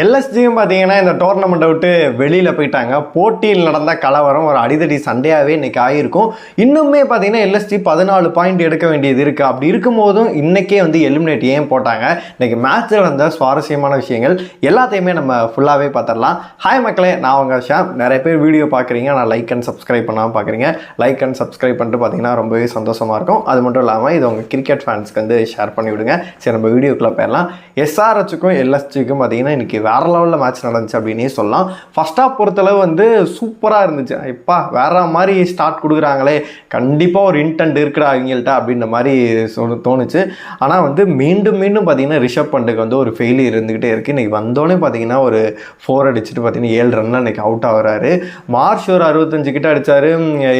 எல்எஸ்ஜியும் பார்த்தீங்கன்னா இந்த டோர்னமெண்ட்டை விட்டு வெளியில் போயிட்டாங்க. போட்டியில் நடந்த கலவரம் ஒரு அடிதடி சண்டையாகவே இன்றைக்கி ஆகியிருக்கும். இன்னுமே பார்த்தீங்கன்னா எல்எஸ்ஜி பதினாலு பாயிண்ட் எடுக்க வேண்டியது இருக்குது அப்படி இருக்கும்போதும் இன்னைக்கே வந்து எலிமினேட் ஏன் போட்டாங்க? இன்னைக்கு மேட்ச்சில் நடந்த சுவாரஸ்யமான விஷயங்கள் எல்லாத்தையுமே நம்ம ஃபுல்லாகவே பார்த்துடலாம். ஹாய் மக்களே நான் உங்க ஷாம். நிறைய பேர் வீடியோ பார்க்குறீங்க. நான் லைக் அண்ட் சப்ஸ்கிரைப் பண்ணாமல் பார்க்குறீங்க. லைக் அண்ட் சப்ஸ்கிரைப் பண்ணிட்டு பார்த்தீங்கன்னா ரொம்பவே சந்தோஷமாக இருக்கும். அது மட்டும் இல்லாமல் இது உங்கள் கிரிக்கெட் ஃபேன்ஸ்க்கு வந்து ஷேர் பண்ணி விடுங்க சரி நம்ம வீடியோக்குள்ளே போயிடலாம். எஸ்ஆர்ஹெச்சுக்கும் எல்எஸ்ஜிக்கும் பார்த்தீங்கன்னா இன்றைக்கி வேற லெவலில் மேட்ச் நடந்துச்சு அப்படின்னே சொல்லலாம். ஃபர்ஸ்ட் ஹாஃப் பொறுத்தளவு வந்து சூப்பராக இருந்துச்சு. இப்பா வேற மாதிரி ஸ்டார்ட் கொடுக்குறாங்களே. கண்டிப்பாக ஒரு இன்டென்ட் இருக்குடா அவங்கள்ட்ட அப்படின்ற மாதிரி சொல் தோணுச்சு. ஆனால் வந்து மீண்டும் மீண்டும் பார்த்தீங்கன்னா ரிஷப் பண்டுக்கு வந்து ஒரு ஃபெயிலியர் இருந்துக்கிட்டே இருக்குது இன்றைக்கி வந்தோடனே பார்த்தீங்கன்னா ஒரு ஃபோர் அடிச்சுட்டு பார்த்தீங்கன்னா ஏழு ரன்ல இன்றைக்கி அவுட் ஆகிறாரு. மார்ச் ஒரு அறுபத்தஞ்சு கிட்ட அடித்தார்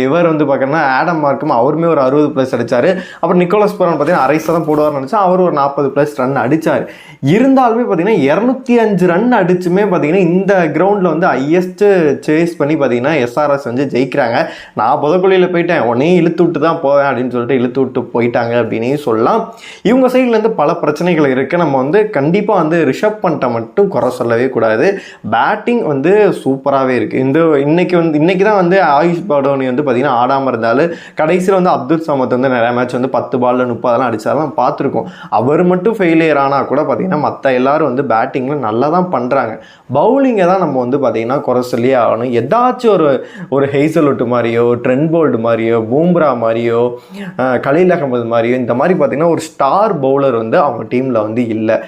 இவர் வந்து பார்த்தீங்கன்னா ஆடம் மார்க்கும் அவருமே ஒரு அறுபது ப்ளஸ் அடித்தார் அப்புறம் நிக்கோலஸ் புரான் பார்த்தீங்கன்னா அரைசாக தான் போடுவார்னு நினச்சா அவர் ஒரு நாற்பது ப்ளஸ் ரன் அடித்தார் இருந்தாலுமே பார்த்தீங்கன்னா இரநூத்தி அஞ்சு ரன் அடிச்சுமே பார்த்தீங்கன்னா இந்த கிரவுண்டில் வந்து ஹையஸ்ட்டு சேஸ் பண்ணி பார்த்தீங்கன்னா எஸ்ஆர்எஸ் வந்து ஜெயிக்கிறாங்க. நான் புதக்குழியில் போயிட்டேன். உடனே இழுத்து விட்டு தான் போவேன் அப்படின்னு சொல்லிட்டு இழுத்து விட்டு போயிட்டாங்க அப்படின்னு சொல்லலாம். இவங்க சைட்லேருந்து பல பிரச்சனைகள் இருக்குது நம்ம வந்து கண்டிப்பாக வந்து ரிஷப் பண்ணிட்ட மட்டும் குறை சொல்லவே கூடாது. பேட்டிங் வந்து சூப்பராகவே இருக்குது இந்த இன்னைக்கு வந்து இன்றைக்கி தான் வந்து ஆயுஷ் படோனி வந்து பார்த்தீங்கன்னா ஆடாமல் இருந்தாலும் கடைசியில் வந்து அப்துல் சமத் வந்து நிறையா மேட்ச் வந்து பத்து பால்ல முப்பதெல்லாம் அடித்தாலாம் பார்த்துருக்கோம். அவர் மட்டும் ஃபெயிலியர் ஆனால் கூட பார்த்தீங்கன்னா மற்ற எல்லாரும் வந்து பேட்டிங்கில் நல்லா தான் பண்ணுறாங்க பவுலிங்கை தான் நம்ம வந்து பார்த்தீங்கன்னா குறை சொல்லியே ஆகணும். ஏதாச்சும் ஒரு ஒரு ஹெய்சலுட்டு மாதிரியோ ட்ரெண்ட் போல்டு மாதிரியோ பூம்ரா மாதிரியோ கலீல் அகமது மாதிரியோ இந்த மாதிரி பார்த்தீங்கன்னா ஒரு ஸ்டார் பவுலர் வந்து அவங்க டீமில் வந்து இல்லை.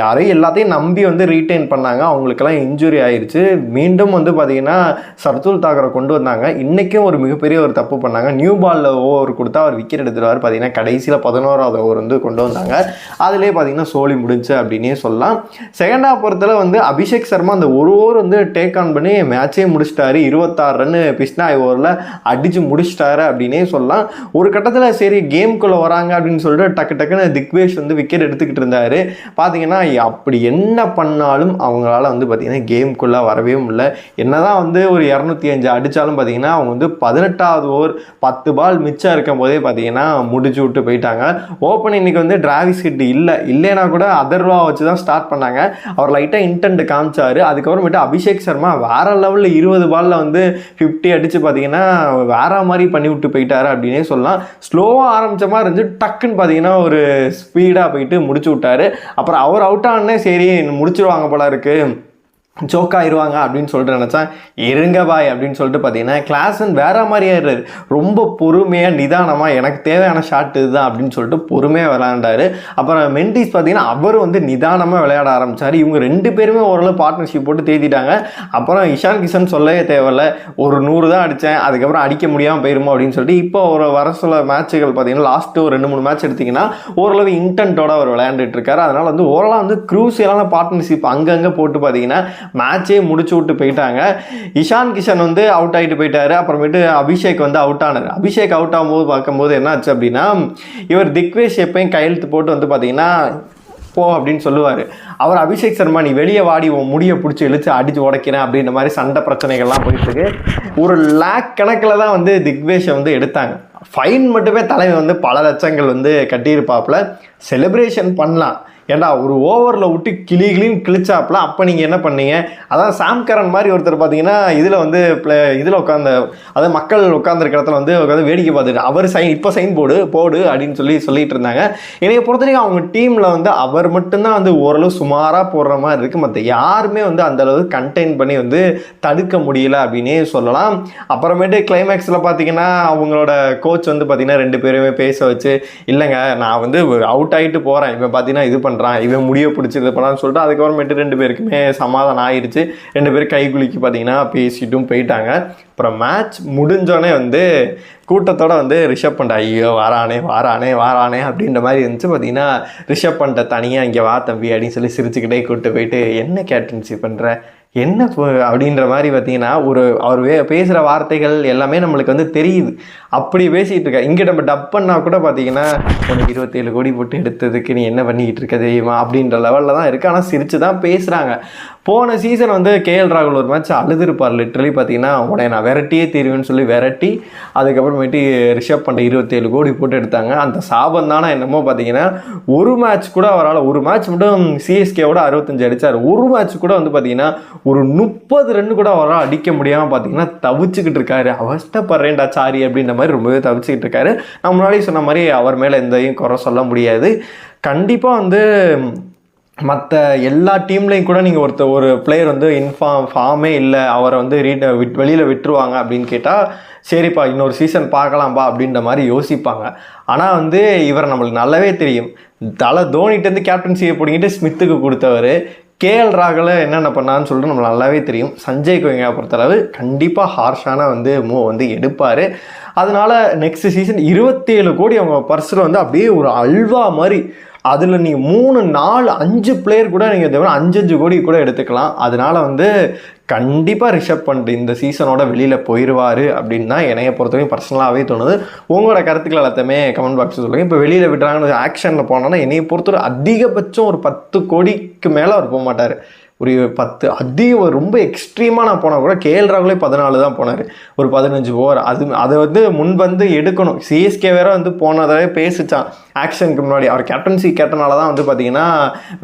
யாரையும் எல்லாத்தையும் நம்பி வந்து ரீட்டைன் பண்ணாங்க. அவங்களுக்கெல்லாம் இன்ஜுரி ஆயிடுச்சு மீண்டும் வந்து பார்த்திங்கன்னா சர்துல் தாக்கரை கொண்டு வந்தாங்க. இன்றைக்கும் ஒரு மிகப்பெரிய ஒரு தப்பு பண்ணாங்க. நியூ பாலில் ஓவர் கொடுத்தா அவர் விக்கெட் எடுத்துருவார் பார்த்தீங்கன்னா கடைசியில் பதினோராவது ஓவர் வந்து கொண்டு வந்தாங்க. அதிலே பார்த்தீங்கன்னா சோலி முடிஞ்சு அப்படின்னே சொல்லலாம். செகண்ட் ஹாஃப் பொறுத்தல வந்து அபிஷேக் சர்மா அந்த ஒரு ஓவர் வந்து டேக் ஆன் பண்ணி மேட்சே முடிச்சிட்டாரு. இருபத்தாறு ரன் பிஸ்னாய் ஓவரில் அடித்து முடிச்சிட்டாரு அப்படின்னே சொல்லலாம். ஒரு கட்டத்தில் சரி கேம்குள்ளே வராங்க அப்படின்னு சொல்லிட்டு டக்கு டக்குன்னு திக்வேஷ் வந்து விக்கெட் எடுத்துக்கிட்டு இருந்தாரு. பார்த்தீங்கன்னா அப்படி என்ன பண்ணாலும் அவங்களால வந்து பார்த்தீங்கன்னா கேம்குள்ளே வரவே முடியல. என்ன தான் வந்து ஒரு இரநூத்தி அஞ்சு அடித்தாலும் பார்த்தீங்கன்னா அவங்க வந்து பதினெட்டாவது ஓவர் பத்து பால் மிச்சம் இருக்கும் போதே பார்த்தீங்கன்னா முடிச்சு விட்டு போயிட்டாங்க. ஓப்பன் இன்னைக்கு வந்து டிராவிஸ் ஹிட் இல்லை. இல்லைன்னா கூட அதர்வா வச்சு தான் ஸ்டார்ட் பண்ணாங்க. அவர் லைட்டாக இன்டென்ட் காமிச்சார். அதுக்கப்புறமேட்டு அபிஷேக் சர்மா வேறு லெவலில் இருபது பால்ல வந்து ஃபிஃப்டி அடித்து பார்த்தீங்கன்னா வேற மாதிரி பண்ணி விட்டு போயிட்டாரு அப்படின்னே சொல்லலாம். ஸ்லோவாக ஆரம்பிச்ச மாதிரி இருந்துச்சு டக்குன்னு பார்த்தீங்கன்னா ஒரு ஸ்பீடாக போயிட்டு முடிச்சு விட்டார். அப்புறம் அவர் அவுட் ஆனே சரி முடிச்சிருவாங்க போல இருக்குது ஜோக் ஆயிடுவாங்க அப்படின்னு சொல்லிட்டு நினச்சேன் இருங்க பாய் அப்படின்னு சொல்லிட்டு பார்த்தீங்கன்னா கிளாஸன் வேற மாதிரி ஆயிடுறாரு. ரொம்ப பொறுமையாக நிதானமாக எனக்கு தேவையான ஷாட் இதுதான் அப்படின்னு சொல்லிட்டு பொறுமையாக விளையாண்டாரு. அப்புறம் மென்டிஸ் பார்த்தீங்கன்னா அவர் வந்து நிதானமாக விளையாட ஆரம்பிச்சார். இவங்க ரெண்டு பேருமே ஓரளவு பார்ட்னர்ஷிப் போட்டு தேத்திட்டாங்க. அப்புறம் இஷான் கிஷன் சொல்லவே தேவையில்ல. ஒரு நூறு தான் அடித்தேன் அதுக்கப்புறம் அடிக்க முடியாமல் போயிருமோ அப்படின்னு சொல்லிட்டு இப்போ ஒரு வர சில மேட்சுகள் பார்த்தீங்கன்னா லாஸ்ட்டு ஒரு ரெண்டு மூணு மேட்ச் எடுத்திங்கன்னா ஓரளவு இன்டென்ட்டோட அவர் விளையாண்டுட்டு இருக்காரு. அதனால் வந்து ஓரளவு வந்து க்ரூசியலான பார்ட்னர்ஷிப் அங்கங்கே போட்டு பார்த்தீங்கன்னா மேட்சே முடிச்சு விட்டு போயிட்டாங்க. இஷான் கிஷன் வந்து அவுட் ஆகிட்டு போயிட்டாரு. அப்புறமேட்டு அபிஷேக் வந்து அவுட் ஆனார். அபிஷேக் அவுட் ஆகும்போது பார்க்கும்போது என்ன ஆச்சு அப்படின்னா இவர் திக்வேஷ் எப்பயும் கையெழுத்து போட்டு வந்து பார்த்தீங்கன்னா போ அப்படின்னு சொல்லுவார். அவர் அபிஷேக் சர்மா நீ வெளியே வாடி உன் முடியை பிடிச்சி இழுத்து அடிச்சு உடைக்கிறேன் அப்படின்ற மாதிரி சண்டை பிரச்சனைகள்லாம் போயிட்டு இருக்கு. ஒரு லேக் கணக்கில் தான் வந்து திக்வேஷை வந்து எடுத்தாங்க. ஃபைன் மட்டுமே தலைமை வந்து பல லட்சங்கள் வந்து கட்டியிருப்பாப்புல. செலிப்ரேஷன் பண்ணலாம். ஏன்டா ஒரு ஓவரில் விட்டு கிளி கிளின்னு கிழிச்சாப்புல அப்போ நீங்கள் என்ன பண்ணீங்க? அதான் சாம்கரன் மாதிரி ஒருத்தர் பார்த்தீங்கன்னா இதில் வந்து ப்ளே இதில் உட்காந்த அதாவது மக்கள் உட்காந்துருக்க இடத்துல வந்து உட்காந்து வேடிக்கை பார்த்துட்டு அவர் சைன் இப்போ சைன் போடு போடு அப்படின்னு சொல்லி சொல்லிட்டு இருந்தாங்க. என்னைய பொறுத்தவரைக்கும் அவங்க டீமில் வந்து அவர் மட்டும்தான் வந்து ஓரளவு சுமாராக போடுற மாதிரி இருக்குது மற்ற யாருமே வந்து அந்தளவு கண்டெயின் பண்ணி வந்து தடுக்க முடியல அப்படின்னே சொல்லலாம். அப்புறமேட்டு கிளைமேக்ஸில் பார்த்தீங்கன்னா அவங்களோட கோச் வந்து பார்த்தீங்கன்னா ரெண்டு பேருமே பேச வச்சு இல்லைங்க நான் வந்து அவுட் ஆகிட்டு போகிறேன் இப்போ பார்த்தீங்கன்னா இது பண்ணுறான் இவன் முடிய பிடிச்சி இது பண்ணான்னு சொல்லிட்டு அதுக்கப்புறமேட்டு ரெண்டு பேருக்குமே சமாதானம் ஆயிடுச்சு ரெண்டு பேரும் கை குலுக்கி பார்த்தீங்கன்னா பேசிட்டும் போயிட்டாங்க. அப்புறம் மேட்ச் முடிஞ்சோடனே வந்து கூட்டத்தோட வந்து ரிஷப் பண்ட ஐயோ வாரானே வாரானே வாரானே அப்படின்ற மாதிரி இருந்துச்சு. பார்த்தீங்கன்னா ரிஷப் பண்ணிட்ட தனியாக இங்கே வா தம்பி அப்படின்னு சொல்லி சிரிச்சுக்கிட்டே கூப்பிட்டு போயிட்டு என்ன கேப்டன்சி பண்ணுற என்ன அப்படின்ற மாதிரி பார்த்தீங்கன்னா ஒரு அவர் வே பேசுகிற வார்த்தைகள் எல்லாமே நம்மளுக்கு வந்து தெரியுது. அப்படி பேசிகிட்டு இருக்க. இங்கே நம்ம டப் பண்ணால் கூட பார்த்தீங்கன்னா உனக்கு இருபத்தேழு கோடி போட்டு எடுத்ததுக்கு நீ என்ன பண்ணிக்கிட்டு இருக்க தெரியுமா? அப்படின்ற லெவலில் தான் இருக்கு. ஆனால் சிரித்து தான் பேசுகிறாங்க போன சீசன் வந்து கேஎல் ராகுல் ஒரு மேட்ச் அழுதுருப்பார் லிட்ரலி பார்த்தீங்கன்னா உடனே நான் விரட்டியே தீருவேன்னு சொல்லி விரட்டி அதுக்கப்புறமேட்டு ரிஷப் பண்ண இருபத்தேழு கோடி போட்டு எடுத்தாங்க. அந்த சாபம் தானே என்னமோ பார்த்தீங்கன்னா ஒரு மேட்ச் கூட அவரால் ஒரு மேட்ச் மட்டும் சிஎஸ்கேவோட அறுபத்தஞ்சு அடித்தார் ஒரு மேட்ச் கூட வந்து பார்த்தீங்கன்னா ஒரு முப்பது ரன் கூட அவரால் அடிக்க முடியாமல் பார்த்தீங்கன்னா தவிச்சுக்கிட்டு இருக்காரு. அவஸ்தப்படுறேன்டா சாரி அப்படின்ற மாதிரி ரொம்பவே தவிச்சுக்கிட்டு இருக்காரு. நான் முன்னாடி சொன்ன மாதிரி அவர் மேலே எந்தையும் குறை சொல்ல முடியாது. கண்டிப்பாக வந்து மற்ற எல்லா டீம்லேயும் கூட நீங்கள் ஒருத்தர் ஒரு பிளேயர் வந்து இன்ஃபார்ம் ஃபார்மே இல்லை அவரை வந்து ரீட் விட் வெளியில் விட்டுருவாங்க அப்படின்னு கேட்டால் சரிப்பா இன்னொரு சீசன் பார்க்கலாம்ப்பா அப்படின்ற மாதிரி யோசிப்பாங்க. ஆனால் வந்து இவர் நம்மளுக்கு நல்லாவே தெரியும். தலை தோனிட்டேருந்து கேப்டன்சியை பிடிங்கிட்டு ஸ்மித்துக்கு கொடுத்தவர் கேஎல் ராகல என்னென்ன பண்ணான்னு சொல்லிட்டு நம்மளுக்கு நல்லாவே தெரியும். சஞ்சய் கோயங்கா பொறுத்தளவு கண்டிப்பாக ஹார்ஷான வந்து மூவ் வந்து எடுப்பார். அதனால் நெக்ஸ்ட் சீசன் இருபத்தேழு கோடி அவங்க பர்ஸில் வந்து அப்படியே ஒரு அல்வா மாதிரி. அதில் நீ மூணு நாலு அஞ்சு பிளேயர் கூட நீங்கள் தவிர அஞ்சு அஞ்சு கோடி கூட எடுத்துக்கலாம். அதனால வந்து கண்டிப்பாக ரிஷப் பண்ணிட்டு இந்த சீசனோட வெளியில் போயிடுவார் அப்படின்னு தான் என்னைய பொறுத்தவரைக்கும் பர்சனலாகவே தோணுது. உங்களோட கருத்துக்கள் எல்லாத்தையுமே கமெண்ட் பாக்ஸில் சொல்லுங்கள் இப்போ வெளியில் விடுறாங்கன்னு ஆக்ஷனில் போனோன்னா என்னைய பொறுத்தவரை அதிகபட்சம் ஒரு பத்து கோடிக்கு மேலே அவர் போக மாட்டார். ஒரு பத்து அதிகம் ரொம்ப எக்ஸ்ட்ரீமாக நான் போனால் கூட கேஎல் ராகுலே பதினாலு தான் போனார். ஒரு பதினஞ்சு ஓவர் அது அதை வந்து முன் வந்து எடுக்கணும். சிஎஸ்கே வேற வந்து போனதாவே பேசிச்சான். ஆக்ஷனுக்கு முன்னாடி. அவர் கேப்டன்சி கேட்டனால தான் வந்து பார்த்தீங்கன்னா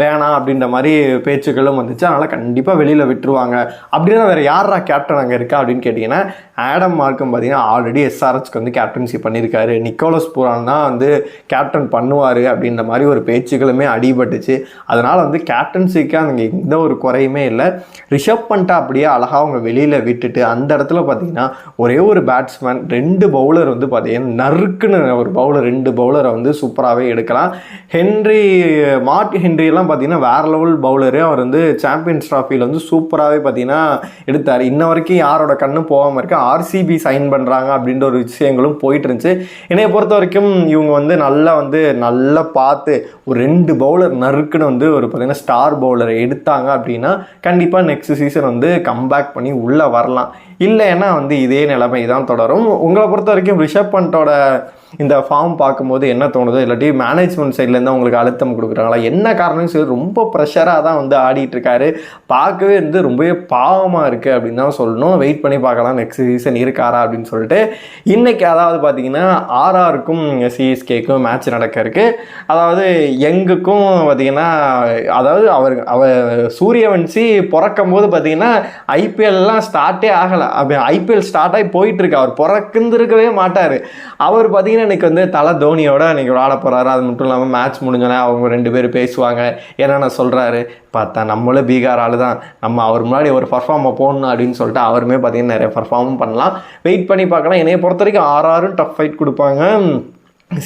வேணாம் அப்படின்ற மாதிரி பேச்சுக்களும் வந்துச்சு. அதனால் கண்டிப்பாக வெளியில் விட்டுருவாங்க. அப்படின்னா வேறு யாரா கேப்டன் அங்கே இருக்கா அப்படின்னு கேட்டிங்கன்னா ஆடம் மார்க்கும் பார்த்தீங்கன்னா ஆல்ரெடி எஸ்ஆர்எஸ்க்கு வந்து கேப்டன்சி பண்ணியிருக்காரு நிக்கோலஸ் புரான் தான் வந்து கேப்டன் பண்ணுவார் அப்படின்ற மாதிரி ஒரு பேச்சுக்களுமே அடிபட்டுச்சு. அதனால் வந்து கேப்டன்சிக்கு அங்கே எந்த ஒரு குறையுமே இல்லை. ரிஷப் பண்ணிட்டா அப்படியே அழகாக அவங்க வெளியில் விட்டுட்டு அந்த இடத்துல பார்த்தீங்கன்னா ஒரே ஒரு பேட்ஸ்மேன் ரெண்டு பவுலர் வந்து பார்த்தீங்கன்னா நறுக்குன்னு ஒரு பவுலர் ரெண்டு பவுலரை வந்து சூப்பராகவே எடுக்கலாம். ஹென்ரி மார்க் ஹென்ரியெல்லாம் பார்த்தீங்கன்னா வேற லெவல் பவுலரு அவர் வந்து சாம்பியன்ஸ் ட்ராஃபியில் வந்து சூப்பராகவே பார்த்தீங்கன்னா எடுத்தார். இன்ன வரைக்கும் யாரோட கண்ணு போகாமல் இருக்கு. ஆர்சிபி சைன் பண்ணுறாங்க அப்படின்ற ஒரு விஷயங்களும் போயிட்டு இருந்துச்சு. என்னைய பொறுத்த வரைக்கும் இவங்க வந்து நல்லா வந்து நல்லா பார்த்து ஒரு ரெண்டு பவுலர் நறுக்குன்னு வந்து ஒரு பார்த்தீங்கன்னா ஸ்டார் பவுலரை எடுத்தாங்க அப்படின்னு கண்டிப்பாக நெக்ஸ்ட் சீசன் வந்து கம்பேக் பண்ணி உள்ளே வரலாம். இல்லைன்னா வந்து இதே நிலைமை தான் தொடரும். உங்களை பொறுத்த வரைக்கும் ரிஷப் பண்டோட இந்த ஃபார்ம் பார்க்கும்போது என்ன தோணுதோ இல்லாட்டி மேனேஜ்மெண்ட் சைட்லேருந்து அவங்களுக்கு அழுத்தம் கொடுக்குறாங்களா என்ன காரணம் சொல்லி ரொம்ப ப்ரெஷராக தான் வந்து ஆடிட்டு இருக்காரு. பார்க்கவே வந்து ரொம்பவே பாவமாக இருக்குது அப்படின்னு தான் சொல்லணும். வெயிட் பண்ணி பார்க்கலாம் நெக்ஸ்ட் சீசன் இருக்காரா அப்படின்னு சொல்லிட்டு. இன்றைக்கி அதாவது பார்த்தீங்கன்னா ஆர்ஆருக்கும் சிஎஸ்கேக்கும் மேட்ச் நடக்க இருக்குது அதாவது எங்குக்கும் பார்த்தீங்கன்னா அதாவது அவர் அவர் சூரியவன்சி பிறக்கும் போது பார்த்தீங்கன்னா ஐபிஎல்லாம் ஸ்டார்ட்டே ஆகலை. ஐபிஎல் ஸ்டார்ட் ஆகி போயிட்டு இருக்கு அவர் பிறக்குந்துருக்கவே மாட்டார். அவர் பார்த்தீங்கன்னா இன்றைக்கி வந்து தலை தோனியோட இன்னைக்கு விளாட போகிறாரு அது மட்டும் இல்லாமல் மேட்ச் முடிஞ்சோன்னே அவங்க ரெண்டு பேரும் பேசுவாங்க. என்னென்ன சொல்கிறாரு பார்த்தா நம்மளும் பீகார் ஆளு தான் நம்ம அவர் முன்னாடி ஒரு பர்ஃபார்மை போடணும் அப்படின்னு சொல்லிட்டு அவருமே பார்த்தீங்கன்னா நிறைய பர்ஃபார்மும் பண்ணலாம். வெயிட் பண்ணி பார்க்கலாம். என்னைய பொறுத்த வரைக்கும் ஆறாரும் டஃப் ஃபைட் கொடுப்பாங்க.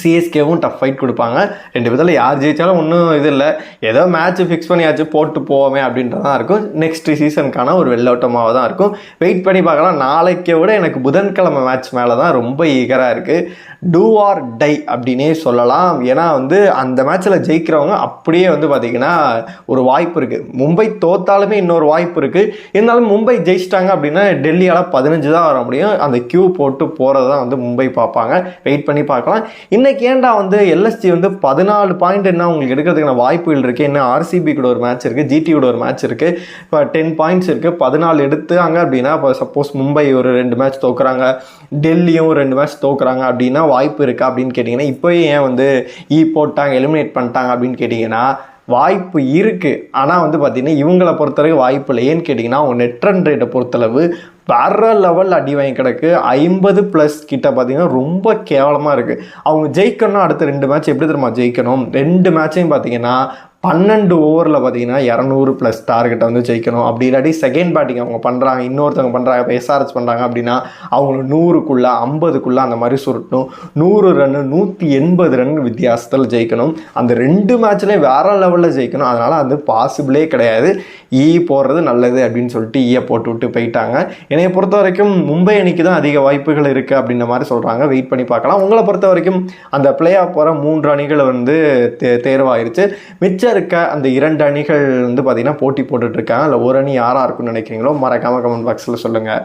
சிஎஸ்கேவும் டஃப் ஃபைட் கொடுப்பாங்க. ரெண்டு விதத்தில் யார் ஜெயிச்சாலும் ஒன்றும் இது இல்லை. ஏதோ மேட்ச் ஃபிக்ஸ் பண்ணியாச்சு போட்டு போவோமே அப்படின்றதான் இருக்கும். நெக்ஸ்ட் சீசனுக்கான ஒரு வெள்ளோட்டமாக தான் இருக்கும். வெயிட் பண்ணி பார்க்கலாம். நாளைக்கே விட எனக்கு புதன்கிழமை மேட்ச் மேலே தான் ரொம்ப ஈகராக இருக்குது டூ ஆர் டை அப்படின்னே சொல்லலாம். ஏன்னா வந்து அந்த மேட்ச்சில் ஜெயிக்கிறவங்க அப்படியே வந்து பார்த்திங்கன்னா ஒரு வாய்ப்பு இருக்குது மும்பை தோத்தாலுமே இன்னொரு வாய்ப்பு இருக்குது இருந்தாலும் மும்பை ஜெயிச்சிட்டாங்க அப்படின்னா டெல்லியால் பதினஞ்சு தான் வர முடியும். அந்த கியூ போட்டு போகிறது தான் வந்து மும்பை பார்ப்பாங்க. வெயிட் பண்ணி பார்க்கலாம். இன்றைக்கி ஏன்டா வந்து எல்எஸ்டி வந்து பதினாலு பாயிண்ட் என்ன உங்களுக்கு எடுக்கிறதுக்கான வாய்ப்புகள் இருக்குது என்ன ஆர்சிபி கூட ஒரு மேட்ச் இருக்குது ஜிடி கூட ஒரு மேட்ச் இருக்குது இப்போ டென் பாயிண்ட்ஸ் இருக்குது பதினாலு எடுத்தாங்க அப்படின்னா இப்போ சப்போஸ் மும்பை ஒரு ரெண்டு மேட்ச் தோக்குறாங்க. டெல்லியும் ரெண்டு மேட்ச் தோக்குறாங்க அப்படின்னா வாய்ப்பு இருக்கா அப்படின்னு கேட்டிங்கன்னா இப்போயே ஏன் வந்து ஈ போட்டாங்க எலிமினேட் பண்ணிட்டாங்க அப்படின்னு கேட்டிங்கன்னா வாய்ப்பு இருக்குது ஆனால் வந்து பார்த்தீங்கன்னா இவங்களை பொறுத்தவரைக்கும் வாய்ப்பு இல்லை ஏன்னு கேட்டிங்கன்னா அவங்க நெட் ரன் ரேட்டை பொறுத்தளவு வேற லெவல் அடி வாங்கி கிடக்கு. ஐம்பது ப்ளஸ் கிட்ட பார்த்தீங்கன்னா ரொம்ப கேவலமாக இருக்குது அவங்க ஜெயிக்கணும் அடுத்த ரெண்டு மேட்ச் எப்படி தெரியுமா? ஜெயிக்கணும். ரெண்டு மேட்சையும் பார்த்தீங்கன்னா பன்னெண்டு ஓவரில் பார்த்தீங்கன்னா இரநூறு ப்ளஸ் டார்கெட்டை வந்து ஜெயிக்கணும். அப்படி இல்லாட்டி செகண்ட் பேட்டிங் அவங்க பண்ணுறாங்க இன்னொருத்தவங்க பண்ணுறாங்க இப்போ எஸ்ஆர்எஸ் பண்ணுறாங்க அப்படின்னா அவங்க நூறுக்குள்ளே ஐம்பதுக்குள்ளே அந்த மாதிரி சுருட்டணும். நூறு ரன்னு நூற்றி எண்பது ரன் வித்தியாசத்தில் ஜெயிக்கணும். அந்த ரெண்டு மேட்ச்லேயும் வேற லெவலில் ஜெயிக்கணும். அதனால் அது பாசிபிளே கிடையாது. ஈ போடுறது நல்லது அப்படின்னு சொல்லிட்டு e ஈயை போட்டு விட்டு போயிட்டாங்க. என்னைய பொறுத்த வரைக்கும் மும்பை அணிக்கு தான் அதிக வாய்ப்புகள் இருக்குது அப்படின்ற மாதிரி சொல்கிறாங்க வெயிட் பண்ணி பார்க்கலாம். உங்களை பொறுத்த வரைக்கும் அந்த பிளே ஆஃப் போகிற மூன்று அணிகள் வந்து தே தேர்வாயிருச்சு. மிச்சம் இருக்க அந்த இரண்டு அணிகள் வந்து பார்த்தீங்கன்னா போட்டி போட்டுட்டு இருக்காங்க. அதில் ஒரு அணி யாராக இருக்கும்னு நினைக்கிறீங்களோ மறக்காமல் கமெண்ட் பாக்ஸில் சொல்லுங்கள்